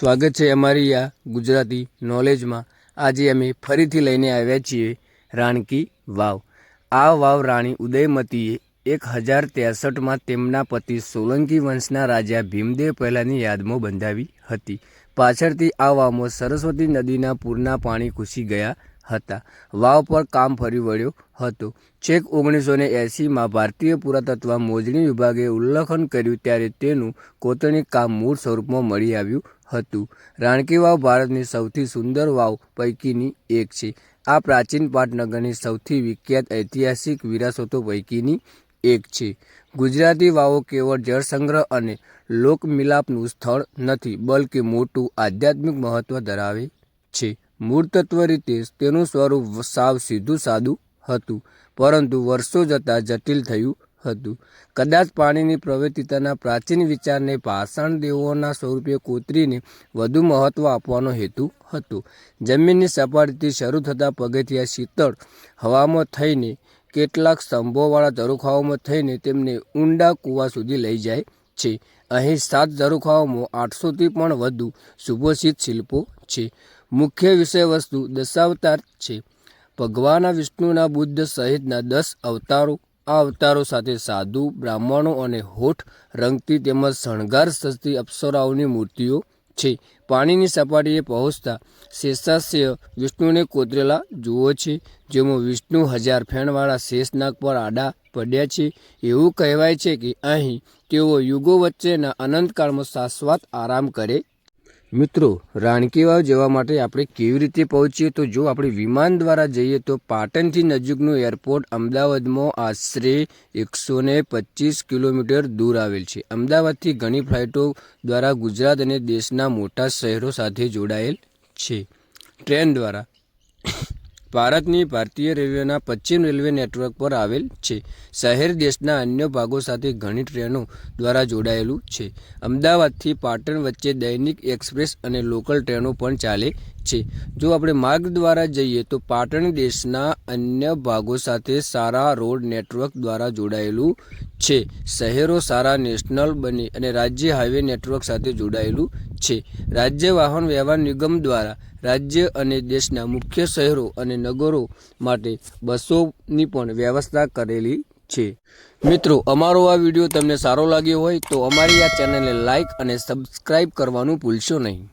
સ્વાગત છે અમારી આ ગુજરાતી નોલેજમાં આજે અમે ફરીથી લઈને આવ્યા છીએ રાણકી વાવ. આ વાવ રાણી ઉદયમતીએ એક હજાર ત્રેસઠમાં તેમના પતિ સોલંકી વંશના રાજા ભીમદેવ પહેલાંની યાદમાં બંધાવી હતી. પાછળથી આ વાવમાં સરસ્વતી નદીના પૂરના પાણી ઘૂસી ગયા હતા. વાવ પર કામ ફરી વળ્યો હતો. છેક ઓગણીસો ને એંસીમાં ભારતીય પુરાતત્વ મોજણી વિભાગે ઉલ્લેખન કર્યું ત્યારે તેનું કોતરણી કામ મૂળ સ્વરૂપમાં મળી આવ્યું હતું. રાણકી વાવ ભારતની સૌથી સુંદર વાવ પૈકીની એક છે. આ પ્રાચીન પાટનગરની સૌથી વિખ્યાત ઐતિહાસિક વિરાસતો પૈકીની એક છે. ગુજરાતી વાવો કેવળ જળસંગ્રહ અને લોકમિલાપનું સ્થળ નથી, બલકે મોટું આધ્યાત્મિક મહત્ત્વ ધરાવે છે. મૂળતત્વ રીતે તેનું સ્વરૂપ સાવ સીધું સાદું હતું, પરંતુ વર્ષો જતાં જટિલ થયું હતું. કદાચ પાણીની પ્રવૃત્તિતાના પ્રાચીન વિચારને પાષાણ દેવોના સ્વરૂપે કોતરીને વધુ મહત્ત્વ આપવાનો હેતુ હતો. જમીનની સપાટીથી શરૂ થતા પગથિયા શીતળ હવામાં થઈને કેટલાક સ્તંભોવાળા ઝરૂખાઓમાં થઈને તેમને ઊંડા કૂવા સુધી લઈ જાય છે. અહીં સાત ઝરૂખાઓમાં આઠસોથી પણ વધુ સુભોષિત શિલ્પો છે. મુખ્ય વિષય વસ્તુ દશાવતાર છે. ભગવાન વિષ્ણુના બુદ્ધ સહિતના દસ અવતારો આ અવતારો સાથે સાધુ, બ્રાહ્મણો અને હોઠ રંગતી તેમજ શણગાર સજતી અપ્સરાઓની મૂર્તિઓ છે. પાણીની સપાટીએ પહોંચતા શેષાસ્ય વિષ્ણુને કોતરેલા જુઓ છે, જેમાં વિષ્ણુ હજાર ફેણવાળા શેષનાગ પર આડા પડ્યા છે. એવું કહેવાય છે કે અહીં તેઓ યુગો વચ્ચેના અનંતકાળમાં શાશ્વત આરામ કરે મિત્રો રાણકી વાવ જવા માટે આપણે કેવી રીતે પહોંચીએ? તો જો આપણે વિમાન દ્વારા જઈએ, તો પાટણથી નજીકનું એરપોર્ટ અમદાવાદમાં આશરે એકસો ને પચીસ કિલોમીટર દૂર આવેલ છે. અમદાવાદથી ઘણી ફ્લાઇટો દ્વારા ગુજરાત અને દેશના મોટા શહેરો સાથે જોડાયેલ છે. ટ્રેન દ્વારા. ભારતની ભારતીય રેલવેના પશ્ચિમ રેલવે નેટવર્ક પર આવેલ છે. શહેર દેશના અન્ય ભાગો સાથે ઘણી ટ્રેનો દ્વારા જોડાયેલું છે. અમદાવાદથી પાટણ વચ્ચે દૈનિક એક્સપ્રેસ અને લોકલ ટ્રેનો પણ ચાલે છે. જો આપણે માર્ગ દ્વારા જઈએ તો પાટણ દેશના અન્ય ભાગો સાથે સારા રોડ નેટવર્ક દ્વારા જોડાયેલું છે. શહેરો સારા નેશનલ બની અને રાજ્ય હાઈવે નેટવર્ક સાથે જોડાયેલું છે. રાજ્ય વાહન વ્યવહાર નિગમ દ્વારા રાજ્ય અને દેશના મુખ્ય શહેરો અને નગરો માટે બસોની પણ વ્યવસ્થા કરેલી છે. મિત્રો, અમારો આ વીડિયો તમને સારો લાગ્યો હોય તો અમારી આ ચેનલને લાઇક અને સબસ્ક્રાઈબ કરવાનું ભૂલશો નહીં.